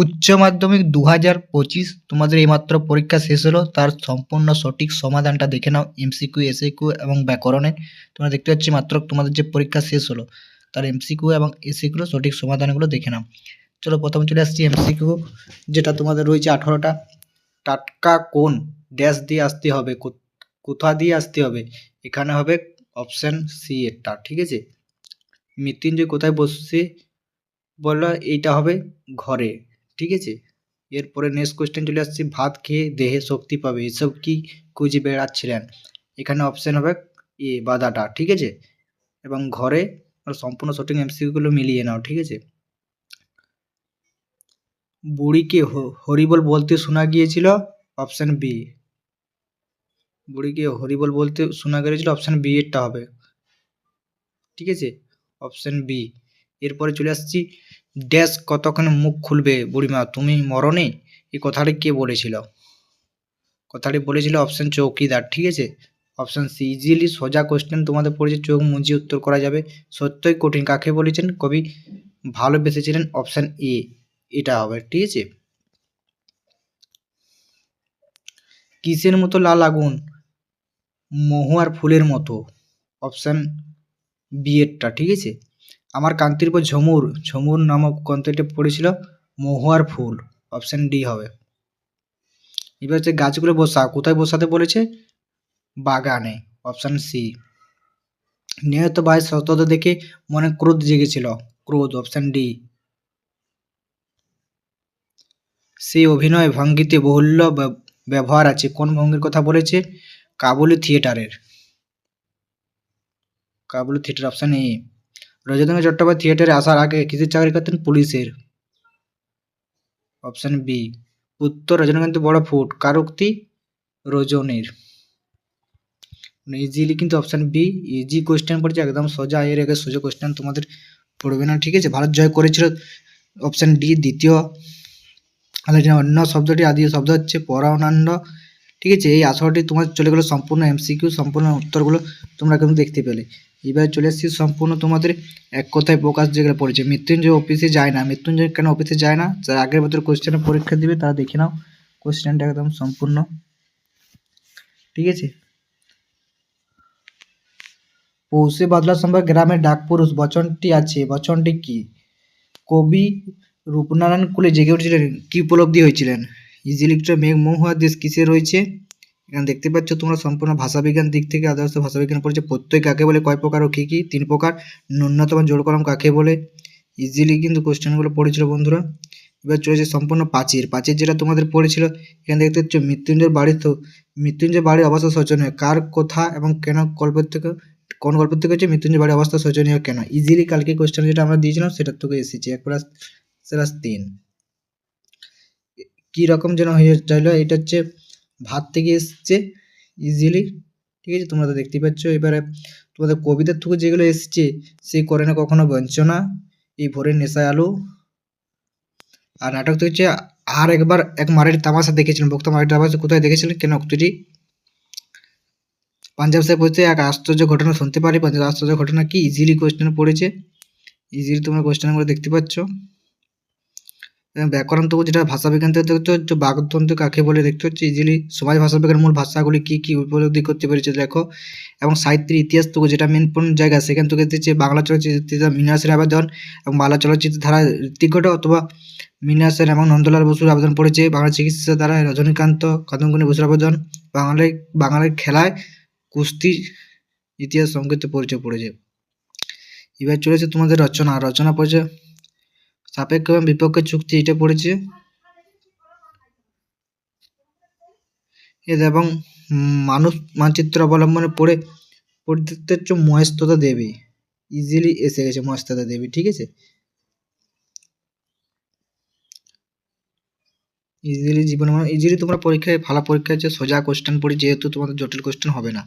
উচ্চ মাধ্যমিক দু হাজার পঁচিশ তোমাদের এইমাত্র পরীক্ষা শেষ হলো, তার সম্পূর্ণ সঠিক সমাধানটা দেখে নাও এমসিকিউ এসএকিউ এবং ব্যাকরণের তোমরা দেখতে পাচ্ছি মাত্র তোমাদের যে পরীক্ষা শেষ হলো, তার এমসিকিউ এবং এসএকিউর সঠিক সমাধানগুলো দেখে নাও। চলো প্রথমে চলে আসছি এমসিকিউ যেটা তোমাদের রয়েছে আঠারোটা। টাটকা কোন ড্যাশ দিয়ে আসতে হবে কোথা দিয়ে আসতে হবে? এখানে হবে অপশান সি এরটা ঠিক আছে? মৃত্যুঞ্জয় কোথায় বসছে বলল এইটা হবে ঘরে। ঠিক আছে? এরপরে নেক্সট কোয়েশ্চেন চলে আসছে, ভাত খেয়ে দেহে শক্তি পাবে, এসব কি খুঁজে বেড়াচ্ছিলেন? এখানে অপশান হবে এ, বাদাটা, ঠিক আছে? এবং ঘরে সম্পূর্ণ সঠিক এমসিকিউগুলো মিলিয়ে নাও, ঠিক আছে? বুড়িকে হরিবল বলতে শোনা গিয়েছিল অপশান বি বুড়িকে হরিবল বলতে শোনা গিয়েছিল অপশান বি এরটা হবে। ঠিক আছে? অপশান বি এরপরে চলে আসছি ড্যাশ কতক্ষণে মুখ খুলবে বুড়িমা? তুমি মরণে এই কথাটি কে বলেছিল? কথাটি বলেছিল অপশান চৌকিদার, ঠিক আছে? অপশান সি ইজিলি সোজা কোশ্চেন তোমাদের পড়েছে, চোখ মুজিয়ে উত্তর করা যাবে। সত্যই কঠিন, কাকে বলেছেন? কবি ভালোবেসেছিলেন অপশান এ, এটা হবে, ঠিক আছে? কিসের মতো লাল আগুন? মহুয়ার ফুলের মতো, অপশান বি এরটা, ঠিক আছে? আমার কান্তির উপর ঝমুর ঝমুর নামক গ্রন্থটি পড়েছিল মহুয়ার ফুল অপশান ডি হবে। এবার হচ্ছে গাছগুলো বসা, কোথায় বসাতে বলেছে? বাগানে অপশান সি নিহত ভাই সততা দেখে মনে ক্রোধ জেগেছিল। ক্রোধ অপশান ডি সেই অভিনয় ভঙ্গিতে বহুল্য ব্যব- ব্যবহার আছে। কোন ভঙ্গির কথা বলেছে? কাবুলি থিয়েটারের। Kabuli theatre option A Rajanikanta Chattopadhyay থিয়েটারে আসার আগে কিসের চাকরি করতেন পুলিশের। অপশান বি, উত্তর রজনীকান্ত বড় ফুট কার উক্তি রজনীর ইজিলি কিন্তু অপশান বি ইজি কোয়েশ্চেন পড়ছে, একদম সোজা, এর আগে সোজা কোয়েশ্চেন তোমাদের পড়বে না, ঠিক আছে? ভারত জয় করেছিল অপশান ডি দ্বিতীয়। আলোচনা অন্য শব্দটি আদি শব্দ হচ্ছে, পরানন্দ। ঠিক আছে? এই আঠারোটি তোমার চলে গেলো সম্পূর্ণ এমসিকিউ সম্পূর্ণ উত্তরগুলো তোমরা কিন্তু দেখতে পেলে। এবার চলে এসেছি সম্পূর্ণ তোমাদের এক কথায় প্রকাশ যেগুলো পড়েছে। মৃত্যুঞ্জয় অফিসে যায় না। মৃত্যুঞ্জয় কেন অফিসে যায় না? যারা আগের বছর কোশ্চেনে পরীক্ষা দিবে তারা দেখে নাও। কোশ্চেনটা একদম সম্পূর্ণ। ঠিক আছে? পৌষে বাদলা সম্পর্কে গ্রামের ডাকপুরুষ বচনটি আছে। বচনটি কি? কবি রূপনারায়ণ কুলে জেগে উঠেছিলেন। কি উপলব্ধি হয়েছিলেন? ইজিলিক্টর মেঘ মহুয়া দেশ কিসে রয়েছে? এখানে দেখতে পাচ্ছ তোমরা সম্পূর্ণ ভাষাবিজ্ঞান দিক থেকে আদর্শ ভাষাবিজ্ঞান পড়েছে প্রত্যয় কাকে বলে? কয় প্রকার ও কী কী? তিন প্রকার। ন্যূনতম জোর কলম কাকে বলে? ইজিলি কিন্তু কোশ্চেনগুলো পড়েছিল বন্ধুরা। এবার চলেছে সম্পূর্ণ প্রাচীর। প্রাচীর যেটা তোমাদের পড়েছিল, এখানে দেখতে পাচ্ছ মৃত্যুঞ্জয় বাড়ি তো মৃত্যুঞ্জয় বাড়ির অবস্থা শোচনীয়। কার কোথা এবং কেন গল্পের থেকে কোন গল্পের থেকে হচ্ছে মৃত্যুঞ্জয় বাড়ির অবস্থা শোচনীয় কেন? ইজিলি কালকে কোশ্চেন যেটা আমরা দিয়েছিলাম সেটার থেকে এসেছি। এক প্লাস প্লাস তিন। কী রকম যেন হয়ে চাইলো এটা হচ্ছে ভাত থেকে এসছে ইজিলি ঠিক আছে? তোমরা তো দেখতেই পাচ্ছ। এবারে তোমাদের কবিতার থেকে যেগুলো এসছে, সে করে না কখনো বঞ্চনা, এই ভোরের নেশায় আলো। আর নাটক তো হচ্ছে, আর একবার এক মারের তামাশা দেখেছিলেন বক্তা মারের তামাশা কোথায় দেখেছিলেন? কেন উক্তিটি? পাঞ্জাব সাহেব বলতে এক আশ্চর্য ঘটনা শুনতে পারি। পাঞ্জাব আশ্চর্য ঘটনা কি? ইজিলি কোয়েশ্চেন পড়েছে। ইজিলি তোমরা কোয়েশ্চেনগুলো দেখতে পাচ্ছ। ব্যাকরণ তো যেটা ভাষাবিজ্ঞান থেকে দেখতে হচ্ছে বাগদন্ত কাকে বলে দেখতে হচ্ছে ইজিলি সমাজ ভাষাবিজ্ঞান মূল ভাষাগুলি কী কী উপলব্ধি করতে পেরেছে দেখো। এবং সাহিত্যের ইতিহাস থেকে যেটা মেন পয়েন্ট জায়গা সেখান থেকে দেখছে বাংলা চলচ্চিত্র মিনাসের আবেদন এবং বাংলা চলচ্চিত্র ধারা ঋত্বিকঘট অথবা মিনাসের এবং নন্দলাল বসুর আবেদন পড়েছে। বাংলা চিকিৎসা দ্বারা রজনীকান্ত কদমগুনি বসুর আবেদন, বাংলায়, বাংলার খেলায় কুস্তি ইতিহাস সংক্ষিপ্ত পরিচয় পড়েছে। এবার চলেছে তোমাদের রচনা। রচনা পড়েছে সাপেক্ষ এবং বিপক্ষের চুক্তি এটা পড়েছে। এবং মানুষ মানচিত্র অবলম্বনে পড়ে, পড়তে হচ্ছে মহেস্ততা দেবী। ইজিলি এসে গেছে মহেস্ততা দেবী, ঠিক আছে? ইজিলি জীবন ইজিলি তোমরা পরীক্ষায়, ভালো পরীক্ষা হচ্ছে সোজা কোশ্চেন পড়ি, যেহেতু তোমাদের জটিল কোশ্চেন হবে না।